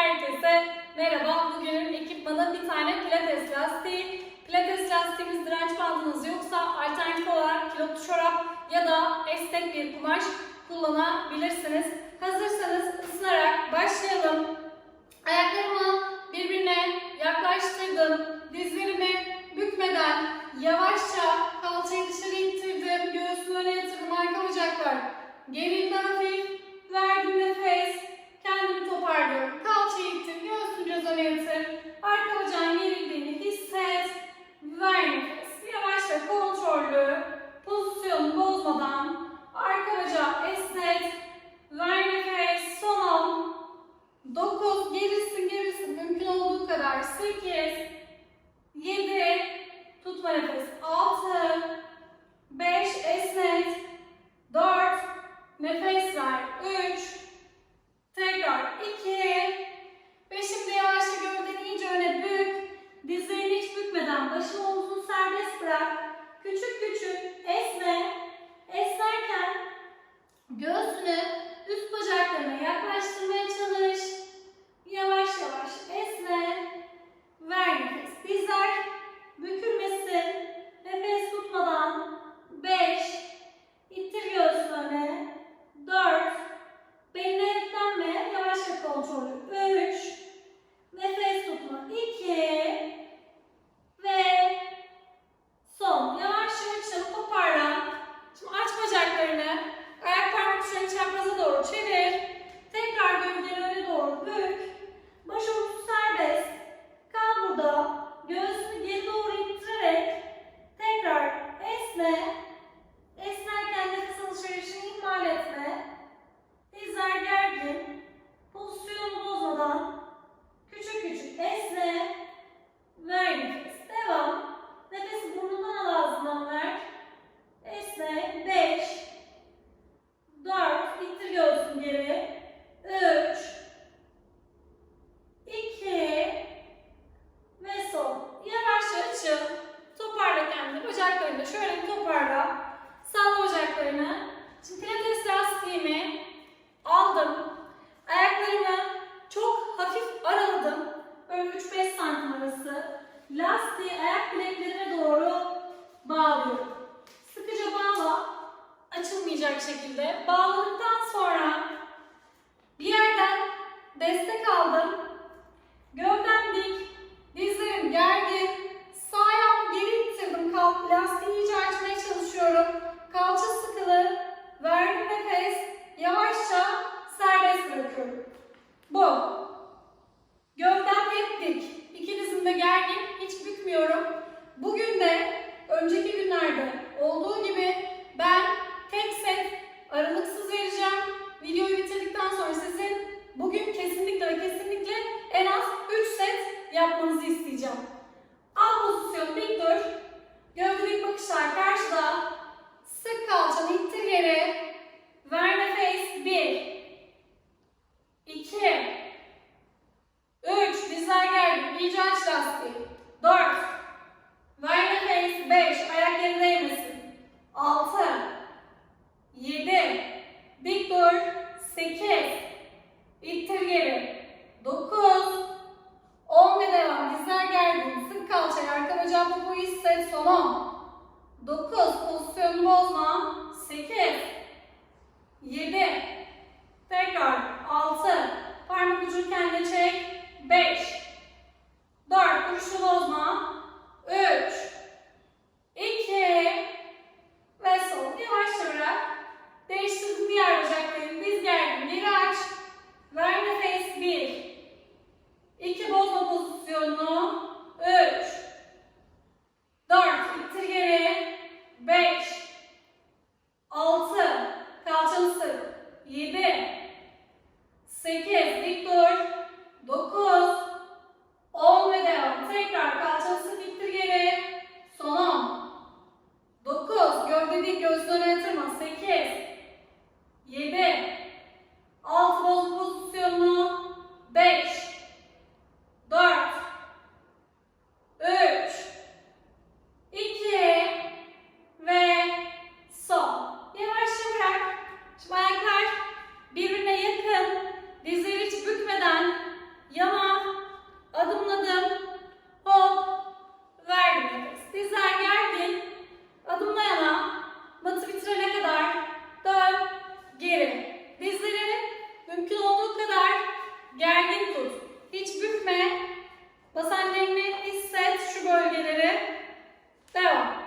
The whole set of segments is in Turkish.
Herkese merhaba. Bugün ekipmana bir tane pilates lastiği. Pilates lastiğimiz direnç bandınız yoksa alternatif olarak kilotlu çorap ya da esnek bir kumaş kullanabilirsiniz. Hazırsanız ısınarak başlayalım. Ayaklarımı birbirine yaklaştırdım. Dizlerimi bükmeden yavaşça kalçayı dışarı ittirdim. Göğsümü öne yatırdım. Arka bacaklar gerildi. 쌤. şöyle bir toparla. Salla bacaklarını. Şimdi pilates bu hisse sonu. 9 pozisyonu bozma. 8 7 Tekrar 6 parmak ucu kendine çek. 5 4 duruşu bozma. 3 2 ve sol. Yavaşça bırak. Değiştirdim diğer bacaklarını. Diz gergin. Geri aç. Ver nefes. 1 2 bozma pozisyonunu. Gergin tut. Hiç bükme. Basenlerini hisset şu bölgeleri. Devam.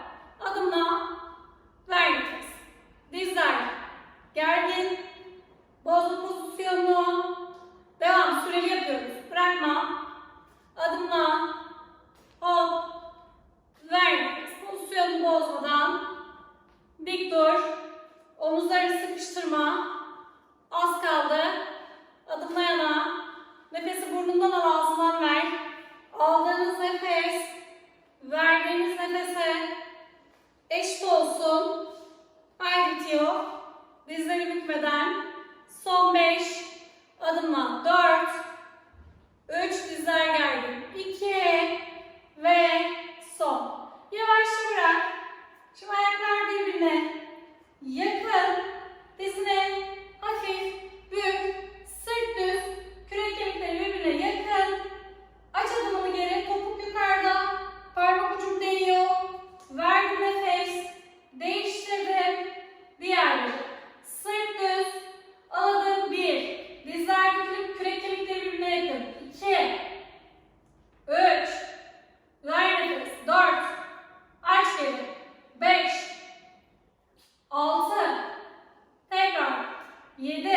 7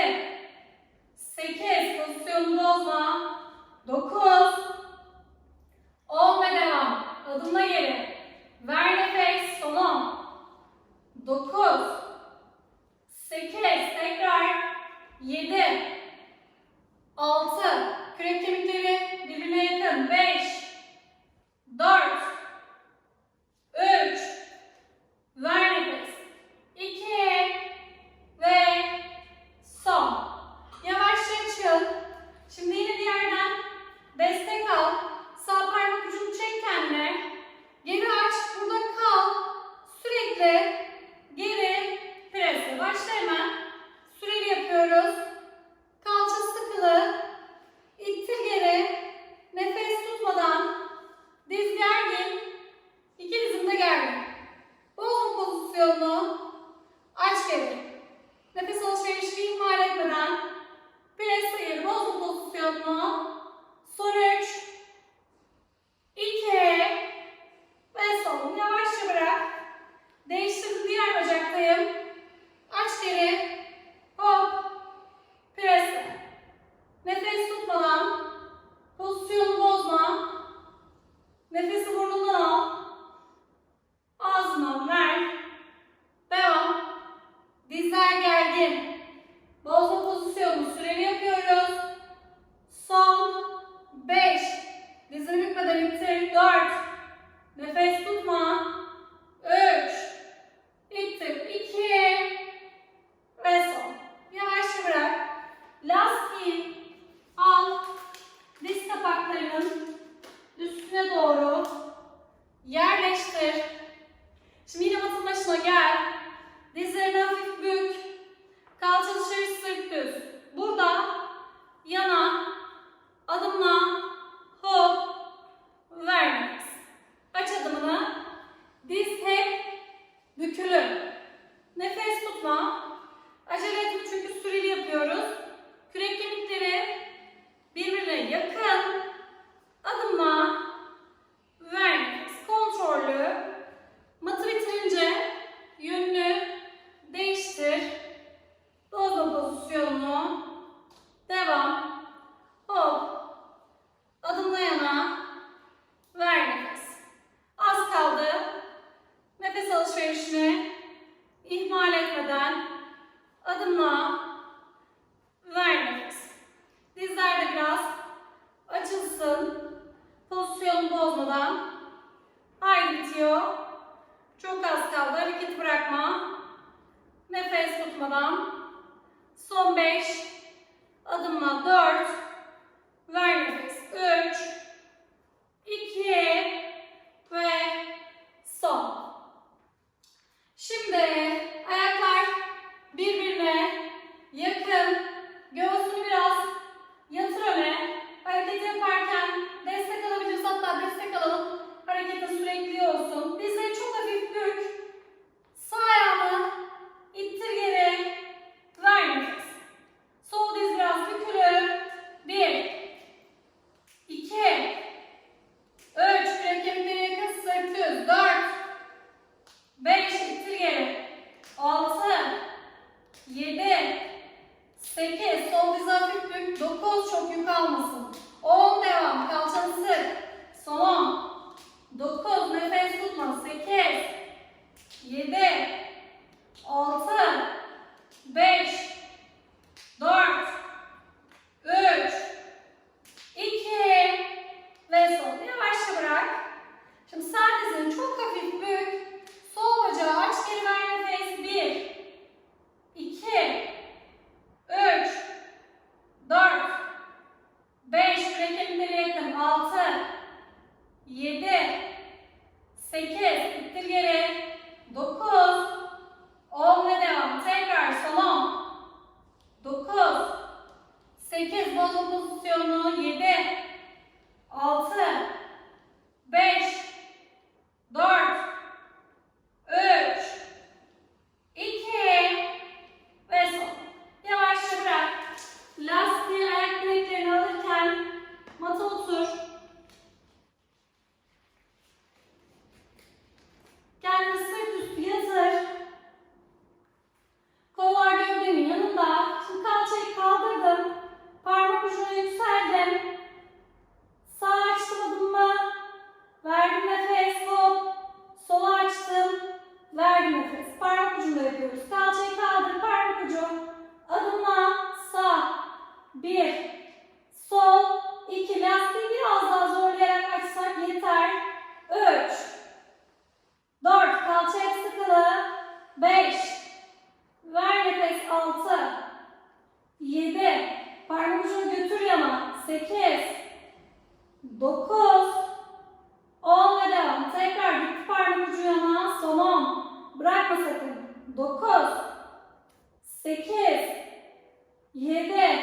8 pozisyonu bozma 9 teu nome. Çevir. Şimdi yine matın başına gel. Dizlerini hafif bük. Kalça dışarı sırt düz. Burada yana adımla Oyunu bozmadan. Haydi bitiyor. Çok az kaldı. Hareket bırakma. Nefes tutmadan. Son 5. Adımla 4. Ver nefes. 3. 2. Susur. Kendini sırt üstü yatır. Kollar gövdemin yanında. Şimdi kalçayı kaldırdım. Parmak ucuna yükseldim. Sağ açtım adımımı. Verdim nefes. Hop. Sola açtım. Verdim nefes. Parmak ucunda yapıyoruz. Kalçayı kaldır. Parmak ucu. Adımla. Sağ. Bir. Yedek.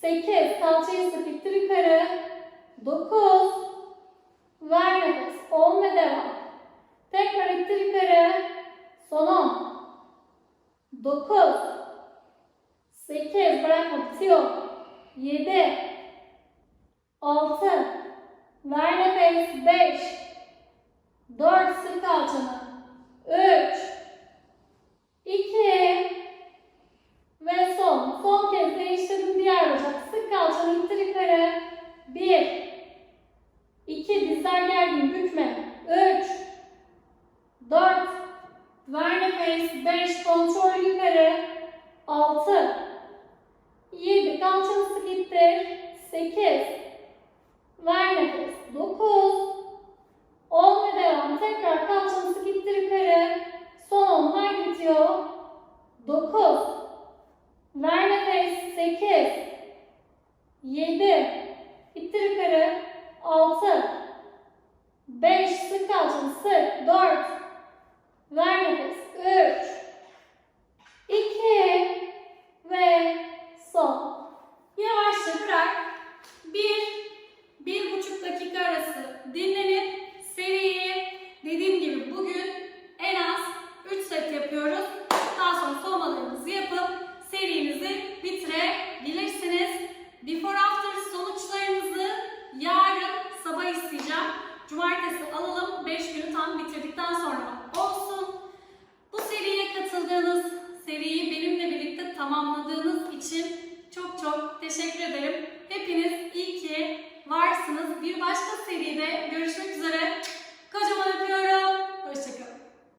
8. Kalçayı sıkıştır yukarı. 9. Ver nefes. 10 ve devam. Tekrar ittir yukarı. Son 10. 9. 8. Bırakma. Bitiyor. 7. 6. Ver nefes. 5. 4. Sık kalçanı. 3. 2. so interested.